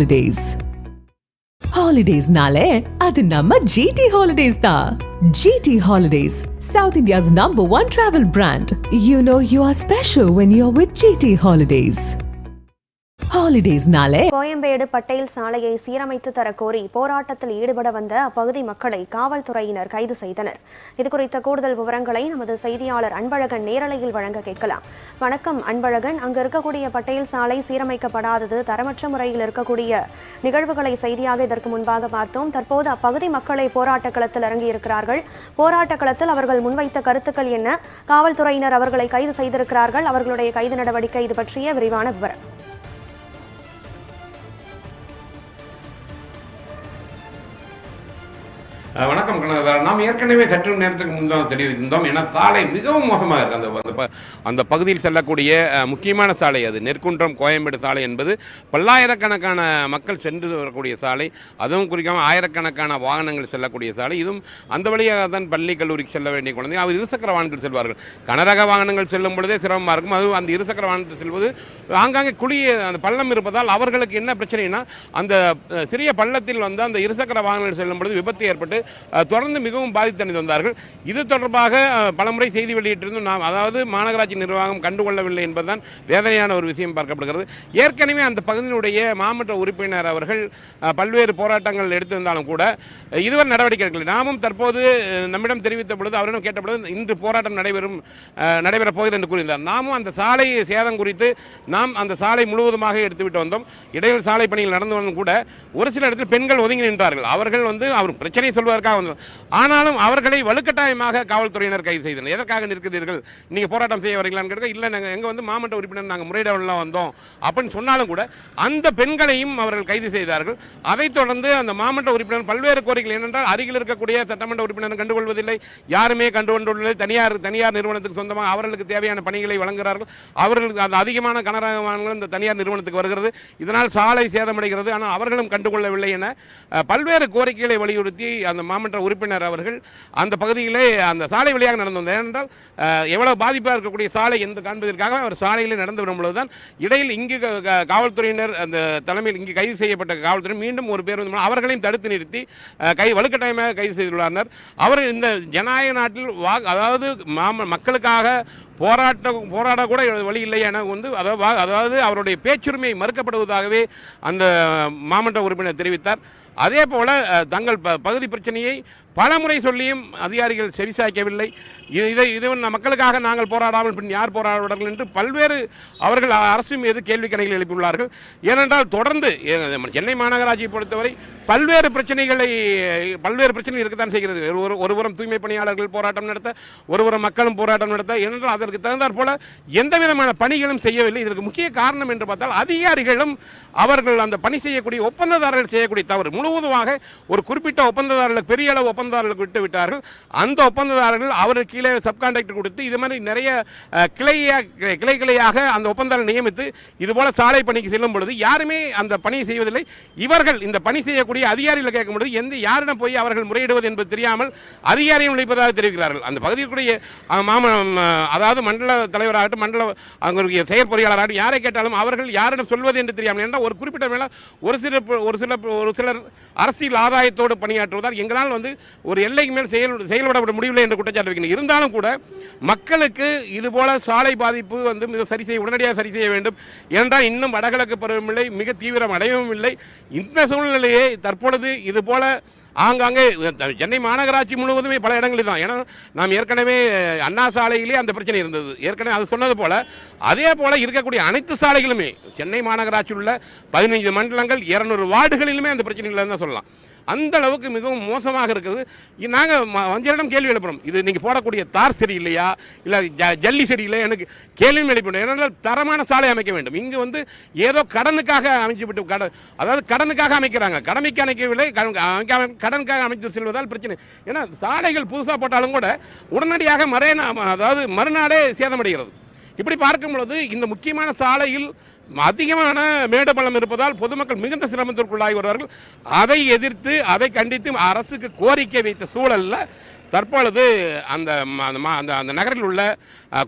Holidays ஹாலிடேஸ்னாலே அது நம்ம ஜிடி ஹாலிடேஸ் தான் GT holidays South India's number one travel brand you know you are special when you are with GT holidays ஹாலிடேஸ்னாலே கோயம்பேடு பட்டேல் சாலையை சீரமைத்து தர கோரி போராட்டத்தில் ஈடுபட வந்த அப்பகுதி மக்களை காவல்துறையினர் கைது செய்தனர். இது குறித்த கூடுதல் விவரங்களை நமது செய்தியாளர் அன்பழகன் நேரலையில் வழங்க கேட்கலாம். வணக்கம் அன்பழகன். அங்கு இருக்கக்கூடிய பட்டேல் சாலை சீரமைக்கப்படாதது தரமற்ற முறையில் இருக்கக்கூடிய நிகழ்வுகளை செய்தியாக இதற்கு முன்பாக பார்த்தோம். தற்போது அப்பகுதி மக்களை போராட்ட களத்தில் இறங்கியிருக்கிறார்கள். போராட்ட களத்தில் அவர்கள் முன்வைத்த கருத்துக்கள் என்ன? காவல்துறையினர் அவர்களை கைது செய்திருக்கிறார்கள். அவர்களுடைய கைது நடவடிக்கை இது பற்றிய விரிவான விவரம். வணக்கம். கனகதாரன் நாம் ஏற்கனவே சற்று நேரத்துக்கு முன்தான் தெரிவித்திருந்தோம். ஏன்னா சாலை மிகவும் மோசமாக இருக்குது அந்த அந்த ப- அந்த பகுதியில் செல்லக்கூடிய முக்கியமான சாலை அது. நெற்குன்றம் கோயம்பேடு சாலை என்பது பல்லாயிரக்கணக்கான மக்கள் சென்று வரக்கூடிய சாலை. அதுவும் குறிக்காமல் ஆயிரக்கணக்கான வாகனங்கள் செல்லக்கூடிய சாலை. இதுவும் அந்த வழியாக தான் பள்ளி கல்லூரிக்கு செல்ல வேண்டிய குழந்தைங்க அவர் இருசக்கர வாகனத்தில் செல்வார்கள். கனரக வாகனங்கள் செல்லும் பொழுதே சிரமமாக இருக்கும். அதுவும் அந்த இருசக்கர வாகனத்தில் செல்வது ஆங்காங்கே குழிய அந்த பள்ளம் இருப்பதால் அவர்களுக்கு என்ன பிரச்சனைனா அந்த சிறிய பள்ளத்தில் வந்து அந்த இருசக்கர வாகனங்கள் செல்லும் பொழுது விபத்து ஏற்பட்டு தொடர்ந்து மிகவும் பாதித்தடைந்து வந்தார்கள் இது தொடர்பாக பலமுறை செய்தி வெளியிட்டிருந்தும் நாம் அதாவது மாநகராட்சி நிர்வாகம் கண்டுகொள்ளவில்லை என்பதுதான் வேதனையான ஒரு விஷயம் பார்க்கப்படுகிறது. ஏற்கனவே அந்த பகுதியினுடைய மாவட்ட உறுப்பினர் அவர்கள் பல்வேறு போராட்டங்கள் எடுத்திருந்தாலும் கூட இதுவரை நடவடிக்கை எடுக்கலை. நாமும் தற்போது நம்மிடம் தெரிவித்த பொழுது அவரிடம் கேட்ட பொழுது இன்று போராட்டம் நடைபெறும் நடைபெறப் போகிறது என்று கூறியிருந்தார். நாமும் அந்த சாலை சேதம் குறித்து நாம் அந்த சாலை முழுவதுமாக எடுத்துவிட்டு வந்தோம். இடையில் சாலை பணிகள் நடந்து வந்தும் கூட ஒரு சில இடத்தில் பெண்கள் ஒதுங்கி நின்றார்கள். அவர்கள் வந்து அவர் பிரச்சனை சொல்வதற்காக வந்து ஆனாலும் அவர்களை வலுக்கட்டாயமாக காவல்துறையினர் கைது செய்தனர். எதற்காக நிற்கிறீர்கள்? நீங்கள் போராட்டம் செய்ய வரீங்களான்னு கேட்க இல்லை நாங்கள் எங்க வந்து மாவட்ட உறுப்பினர் நாங்கள் முறையிடலாம் வந்தோம். அப்படின்னு சொன்னாலும் கூட அந்த பெண்களையும் அவர்கள் கைது செய்தார்கள். அதைத் தொடர்ந்து அந்த மாவட்ட உறுப்பினர் பல்வேறு கோரிக்கைகள் என்னென்றால் அருகில் இருக்கக்கூடிய சட்டமன்ற உறுப்பினர் கண்டுகொள்வதில்லை யாருமே கண்டுகொண்டுள்ளது தனியார் தனியார் நிறுவனத்துக்கு சொந்தமாக அவர்களுக்கு தேவையான பணிகளை வழங்குகிறார்கள். அவர்களுக்கு அந்த அதிகமான கனரக வாகனங்கள் இந்த தனியார் நிறுவனத்துக்கு வருகிறது. இதனால் சாலை சேதமடைகிறது. ஆனால் அவர்களும் கண்டுகொள்ளவில்லை என பல்வேறு கோரிக்கைகளை வலியுறுத்தி அந்த மாமன்ற உறுப்பினர் அவர்கள் அந்த பகுதியிலே அந்த சாலை வழியாக நடந்து வந்தார். ஏனென்றால் எவ்வளவு பாதிப்பாக இருக்கக்கூடிய சாலை என்று காண்பதற்காக அவர் சாலையிலே நடந்து வரும்பொழுது தான் இடையில் இங்கு க- காவல்துறையினர் அந்த தலைமையில் இங்கு கைது செய்யப்பட்ட காவல்துறை மீண்டும் ஒரு பேருந்து அவர்களையும் தடுத்து நிறுத்தி கை வலுக்கட்டாயமாக கைது செய்துள்ளார் அவர் இந்த ஜனநாயக நாட்டில் வா அதாவது மாம மக்களுக்காக போராட்ட போராட கூட வழி இல்லை என வந்து அதாவது அதாவது அவருடைய பேச்சுரிமை மறுக்கப்படுவதாகவே அந்த மாமன்ற உறுப்பினர் தெரிவித்தார். அதே போல தங்கள் பகுதி பிரச்சனையை பலமுறை சொல்லியும் அதிகாரிகள் செவிசாய்க்கவில்லை. இதை இது மக்களுக்காக நாங்கள் போராடாமல் பின் யார் போராடுவார்கள் என்று பல்வேறு அவர்கள் அரசு மீது கேள்வி கணைகள் எழுப்பியுள்ளார்கள். ஏனென்றால் தொடர்ந்து சென்னை மாநகராட்சியை பொறுத்தவரை பல்வேறு பிரச்சனைகளை பல்வேறு பிரச்சனைகள் இருக்கத்தான் செய்கிறது. ஒரு ஒருபுறம் தூய்மை பணியாளர்கள் போராட்டம் நடத்த ஒருபுறம் மக்களும் போராட்டம் நடத்த ஏனென்றால் அதற்கு தகுந்தாற் போல எந்த விதமான பணிகளும் செய்யவில்லை. இதற்கு முக்கிய காரணம் என்று பார்த்தால் அதிகாரிகளும் அவர்கள் அந்த பணி செய்யக்கூடிய ஒப்பந்ததாரர்கள் செய்யக்கூடிய தவறு. முழுவதுமாக ஒரு குறிப்பிட்ட ஒப்பந்ததாரர்களுக்கு பெரிய அளவு ஒப்பந்ததாரர்களுக்கு விட்டு விட்டார்கள். அந்த ஒப்பந்ததாரர்கள் அவருக்கு கீழே சப்கான்ட்ராக்டர் கொடுத்து இது மாதிரி நிறைய கிளையாக கிளை கிளையாக அந்த ஒப்பந்ததாரர் நியமித்து இதுபோல சாலை பணிக்கு செல்லும் பொழுது யாருமே அந்த பணியை செய்வதில்லை. இவர்கள் இந்த பணி செய்யக்கூடிய அதிகாரிகளை கேட்கும் பொழுது எந்த யாரிடம் போய் அவர்கள் முறையிடுவது என்பது தெரியாமல் அதிகாரியும் உழைப்பதாக தெரிவிக்கிறார்கள். அந்த பகுதிக்குரிய மாமன் அதாவது மண்டல தலைவராகட்டும் மண்டல அவங்களுடைய செயற்பொறியாளராகட்டும் யாரை கேட்டாலும் அவர்கள் யாரிடம் சொல்வது என்று தெரியாமல் என்றால் ஒரு குறிப்பிட்ட மேல ஒரு சில ஒரு சில ஒரு சிலர் அரசியல் ஆதாயத்தோடு பணியாற்றுவதால் எங்களால் வந்து ஒரு எல்லைக்கு மேல் செயல் செயல்படப்பட முடியவில்லை என்று குற்றச்சாட்டு வைக்கணும் இருந்தாலும் கூட மக்களுக்கு இதுபோல சாலை பாதிப்பு வந்து மிக சரி செய்ய உடனடியாக சரி செய்ய வேண்டும். ஏனென்றால் இன்னும் வடகிழக்கு பருவமழை மிக தீவிரம் அடையவும் இல்லை. இந்த சூழ்நிலையை தற்பொழுது இதுபோல ஆங்காங்கே சென்னை மாநகராட்சி முழுவதுமே பல இடங்களில் தான். ஏன்னா நாம் ஏற்கனவே அண்ணா சாலையிலேயே அந்த பிரச்சனை இருந்தது. ஏற்கனவே அது சொன்னது போல அதே போல இருக்கக்கூடிய அனைத்து சாலைகளுமே சென்னை மாநகராட்சியில் உள்ள பதினைஞ்சு மண்டலங்கள் இருநூறு வார்டுகளிலுமே அந்த பிரச்சனைகள் தான் சொல்லலாம். அந்த அளவுக்கு மிகவும் மோசமாக இருக்குது. நாங்கள் வஞ்சரிடம் கேள்வி எழுப்புறோம். இது நீங்கள் போடக்கூடிய தார் சரி இல்லையா? இல்லை ஜ- ஜல்லி சரி இல்லை எனக்கு கேள்வி எழுப்பணும் ஏன்னா தரமான சாலை அமைக்க வேண்டும். இங்கு வந்து ஏதோ கடனுக்காக அமைச்சு விட்டு கடன் அதாவது கடனுக்காக அமைக்கிறாங்க. கடமைக்கு அமைக்கவில்லை கடனுக்காக அமைத்து செல்வதால் பிரச்சனை. ஏன்னா சாலைகள் புதுசாக போட்டாலும் கூட உடனடியாக மறே அதாவது மறுநாளே சேதமடைகிறது. இப்படி பார்க்கும் பொழுது இந்த முக்கியமான சாலையில் அதிகமான மேடு பள்ளம் இருப்பதால் பொதுமக்கள் மிகுந்த சிரமத்திற்குள்ளாகி வருவார்கள். அதை எதிர்த்து அதை கண்டித்து அரசுக்கு கோரிக்கை வைத்த சூழலில் தற்பொழுது அந்த அந்த மா- அந்த அந்த நகரில் உள்ள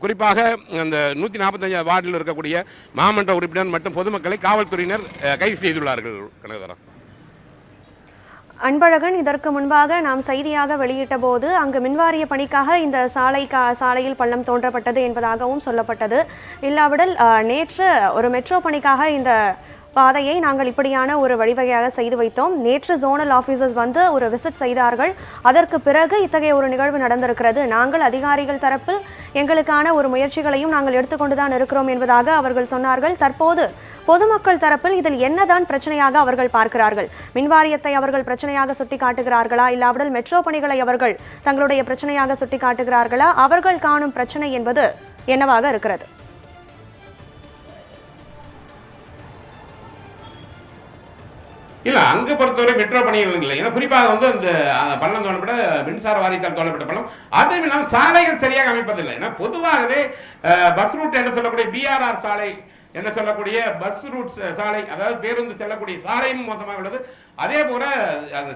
குறிப்பாக அந்த நூற்றி நாற்பத்தஞ்சு வார்டில் இருக்கக்கூடிய மாமன்ற உறுப்பினர் மற்றும் பொதுமக்களை காவல்துறையினர் கைது செய்துள்ளார்கள் கனகதரன் அன்பழகன் இதற்கு முன்பாக நாம் செய்தியாக வெளியிட்ட போது அங்கு மின்வாரிய பணிக்காக இந்த சாலை கா சாலையில் பள்ளம் தோன்றப்பட்டது என்பதாகவும் சொல்லப்பட்டது. இல்லாவிடல் நேற்று ஒரு மெட்ரோ பணிக்காக இந்த பாதையை நாங்கள் இப்படியான ஒரு வழிவகையாக செய்து வைத்தோம். நேற்று ஜோனல் ஆஃபீஸர்ஸ் வந்து ஒரு விசிட் செய்தார்கள். அதற்கு பிறகு இத்தகைய ஒரு நிகழ்வு நடந்திருக்கிறது. நாங்கள் அதிகாரிகள் தரப்பில் எங்களுக்கான ஒரு முயற்சிகளையும் நாங்கள் எடுத்துக்கொண்டு தான் இருக்கிறோம் என்பதாக அவர்கள் சொன்னார்கள். தற்போது பொதுமக்கள் தரப்பில் இதில் என்னதான் பிரச்சனையாக அவர்கள் பார்க்கிறார்கள்? மின்வாரியத்தை அவர்கள் பிரச்சனையாக சுட்டி காட்டுகிறார்களா இல்லாவிடில் மெட்ரோ பணிகளை அவர்கள் தங்களுடைய பிரச்சனையாக சுட்டி காட்டுகிறார்களா அவர்கள் காணும் பிரச்சனை என்பது என்னவாக இருக்கிறது? இல்ல அங்க பொறுத்தவரை மெட்ரோ பணிகள் இல்லை. ஏன்னா குறிப்பாக வந்து அந்த பள்ளம் தோணப்பட மின்சார வாரியத்தால் தோண்டப்பட்ட பள்ளம். அதுவும் இல்லாமல் சாலைகள் சரியாக அமைப்பதில்லை. ஏன்னா பொதுவாகவே பஸ் ரூட் என்று சொல்லக்கூடிய பிஆர்ஆர் சாலை என்ன சொல்லக்கூடிய பஸ் ரூட் சாலை அதாவது பேருந்து செல்லக்கூடிய சாலையும் மோசமாக உள்ளது. அதே போல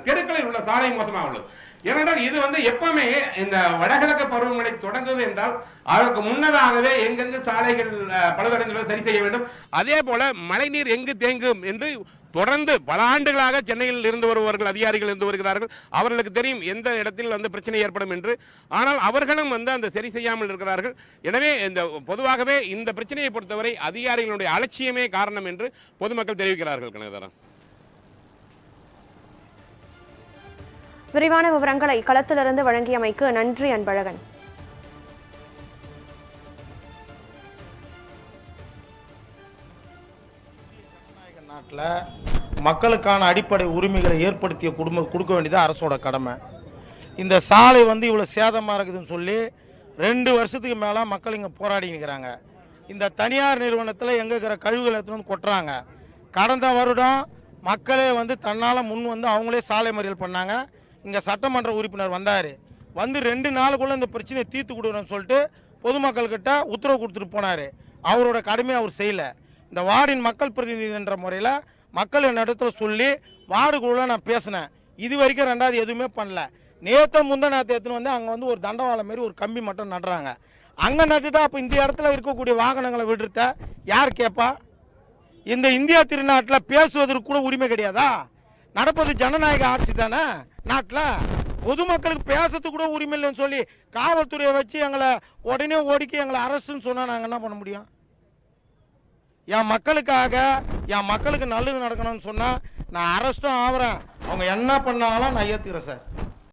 தெருக்களில் உள்ள சாலை மோசமாக உள்ளது. ஏனென்றால் இது வந்து எப்பவுமே இந்த வடகிழக்கு பருவமழை தொடங்குது என்றால் அதற்கு முன்னதாகவே எங்கெங்கு சாலைகள் பழுதடைந்துள்ளது சரி செய்ய வேண்டும். அதே போல மழைநீர் எங்கு தேங்கும் என்று தொடர்ந்து பல ஆண்டுகளாக சென்னையில் இருந்து வருபவர்கள் அதிகாரிகள் இருந்து வருகிறார்கள். அவர்களுக்கு தெரியும் எந்த இடத்தில் வந்து பிரச்சனை ஏற்படும் என்று. ஆனால் அவர்களும் வந்து அந்த சரி செய்யாமல் இருக்கிறார்கள். எனவே இந்த பொதுவாகவே இந்த பிரச்சனையை பொறுத்தவரை அதிகாரிகளுடைய அலட்சியமே காரணம் என்று பொதுமக்கள் தெரிவிக்கிறார்கள் கனகதரன். விரிவான விவரங்களை களத்திலிருந்து வழங்கியமைக்கு நன்றி அன்பழகன். நாட்டில் மக்களுக்கான அடிப்படை உரிமைகளை ஏற்படுத்திய குடும்ப கொடுக்க வேண்டியது அரசோட கடமை. இந்த சாலை வந்து இவ்வளோ சேதமாக இருக்குதுன்னு சொல்லி ரெண்டு வருஷத்துக்கு மேலே மக்கள் இங்கே போராடி நிற்கிறாங்க இந்த தனியார் நிறுவனத்தில் எங்கே இருக்கிற கழிவுகளை எடுத்துகிட்டு வந்து கொட்டுறாங்க. கடந்த வருடம் மக்களே வந்து தன்னால் முன் வந்து அவங்களே சாலை மறியல் பண்ணாங்க. இங்கே சட்டமன்ற உறுப்பினர் வந்தார். வந்து ரெண்டு நாளுக்குள்ளே இந்த பிரச்சனையை தீர்த்து கொடுக்கணும்னு சொல்லிட்டு பொதுமக்கள்கிட்ட உத்தரவு கொடுத்துட்டு போனார். அவரோட கடமையை அவர் செய்யலை. இந்த வார்டின் மக்கள் பிரதிநிதி என்ற முறையில் மக்கள் என்னிடத்தில் சொல்லி வார்டுக்குள்ள நான் பேசினேன். இது வரைக்கும் ரெண்டாவது எதுவுமே பண்ணல. நேற்று முந்த நேற்று எடுத்துன்னு வந்து அங்கே வந்து ஒரு தண்டவாளம் மாரி ஒரு கம்பி மட்டும் நடுறாங்க. அங்கே நட்டுட்டா அப்போ இந்த இடத்துல இருக்கக்கூடிய வாகனங்களை விடுறத யார் கேட்பா இந்த இந்தியா திருநாட்டில் பேசுவதற்கு கூட உரிமை கிடையாதா? நடப்பது ஜனநாயக ஆட்சி தானே நாட்டில்? பொதுமக்களுக்கு பேசுறதுக்கு கூட உரிமை இல்லைன்னு சொல்லி காவல்துறையை வச்சு எங்களை உடனே ஓடிக்கி எங்களை அரசுன்னு சொன்னால் நாங்கள் என்ன பண்ண முடியும்? என் மக்களுக்காக என் மக்களுக்கு நல்லது நடக்கணும்னு சொன்னால் நான் அரெஸ்ட்டும் ஆகிறேன் அவங்க என்ன பண்ணாலும் நான் ஏற்றுக்கிறேன் சார்.